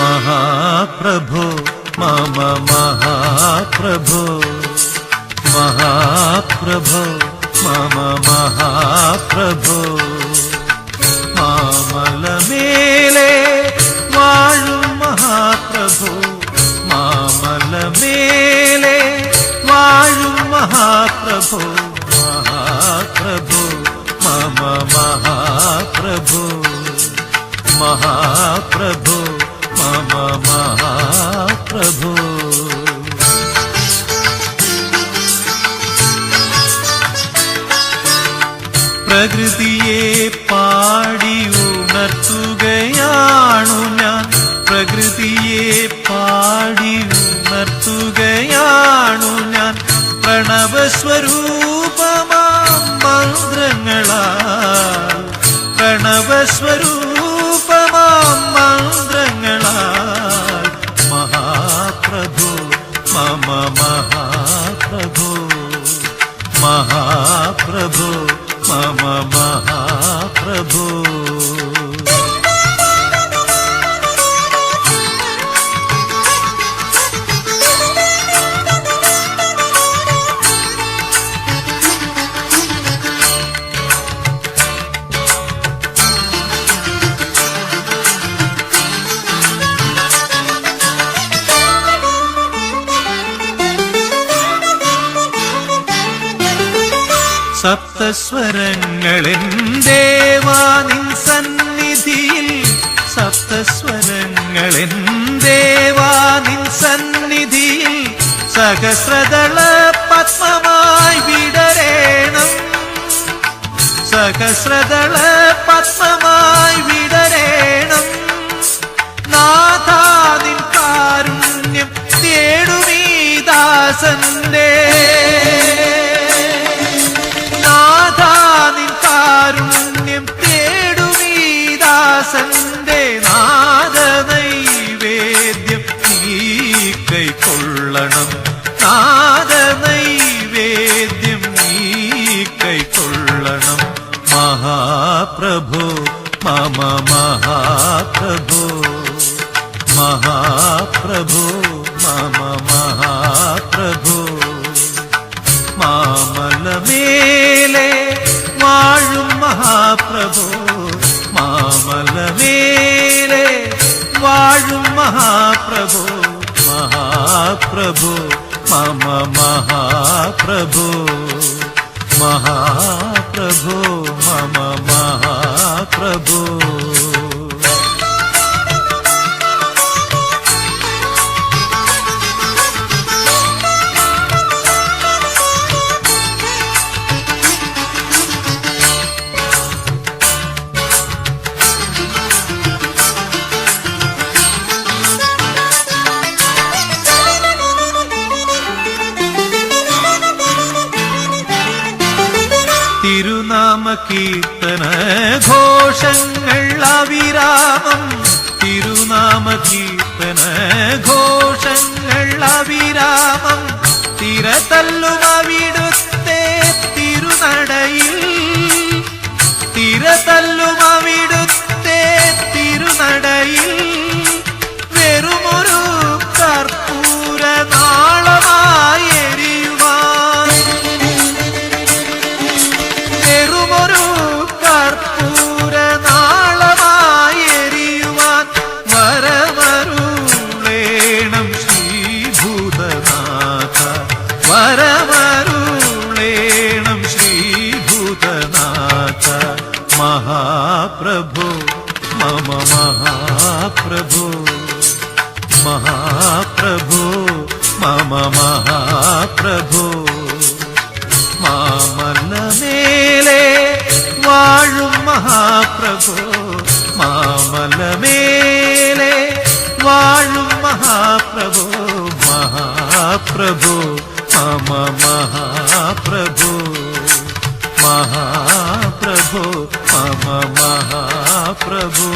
മഹാപ്രഭോ മമ മഹാപ്രഭോ. മഹാപ്രഭോ മമ മഹാപ്രഭോ. മാമലമേലെ വാഴും മഹാപ്രഭോ. മാമലമേലെ വാഴും മഹാപ്രഭോ. മഹാപ്രഭോ മമ മഹാപ്രഭോ. മഹാപ്രഭു. പ്രകൃതിയെ പാടി ഉണർത്തുകയാണു ഞാൻ. പ്രകൃതിയെ പാടി ഉണർത്തുകയാണു ഞാൻ. പ്രണവസ്വരൂപമാം മന്ത്രങ്ങളാൽ. പ്രണവസ്വരൂപമാം മന്ത്രങ്ങളാൽ. മഹാപ്രഭു മമ മഹാപ്രഭു. മഹാപ്രഭു. മമ മഹാപ്രഭു സപ്തസ്വരങ്ങളെൻ ദേവാനിൻ സന്നിധിയിൽ സപ്തസ്വരങ്ങളെൻ ദേവാനിൻ സന്നിധിയിൽ സഹസ്രദള പത്മമായി വിടരേണം സഹസ്രദള പത്മമായി വിടരേണം നാഥാനിൻ കാരുണ്യം തേടുമീ ദാസന്റെ മമ മഹാപ്രഭു മഹാപ്രഭു മമ മഹാപ്രഭു മാമലമേലെ വാഴും മഹാപ്രഭു മാമലമേലെ വാഴും മഹാപ്രഭു മഹാപ്രഭു മമ മഹാപ്രഭു മഹാപ്രഭു മമ മഹാപ്രഭു കീർത്തന ഘോഷങ്ങൾ അവിരാമം തിരുനാമ കീർത്തന ഘോഷങ്ങൾ അവിരാമം മഹാപ്രഭു മമ മഹാപ്രഭു മഹാപ്രഭു മമ മഹാപ്രഭു മാമലമേലെ വാഴും മഹാപ്രഭു മാമലമേലെ വാഴും മഹാപ്രഭു മഹാപ്രഭു മമ മഹാപ്രഭു മഹാപ്രഭു മമ മഹാപ്രഭു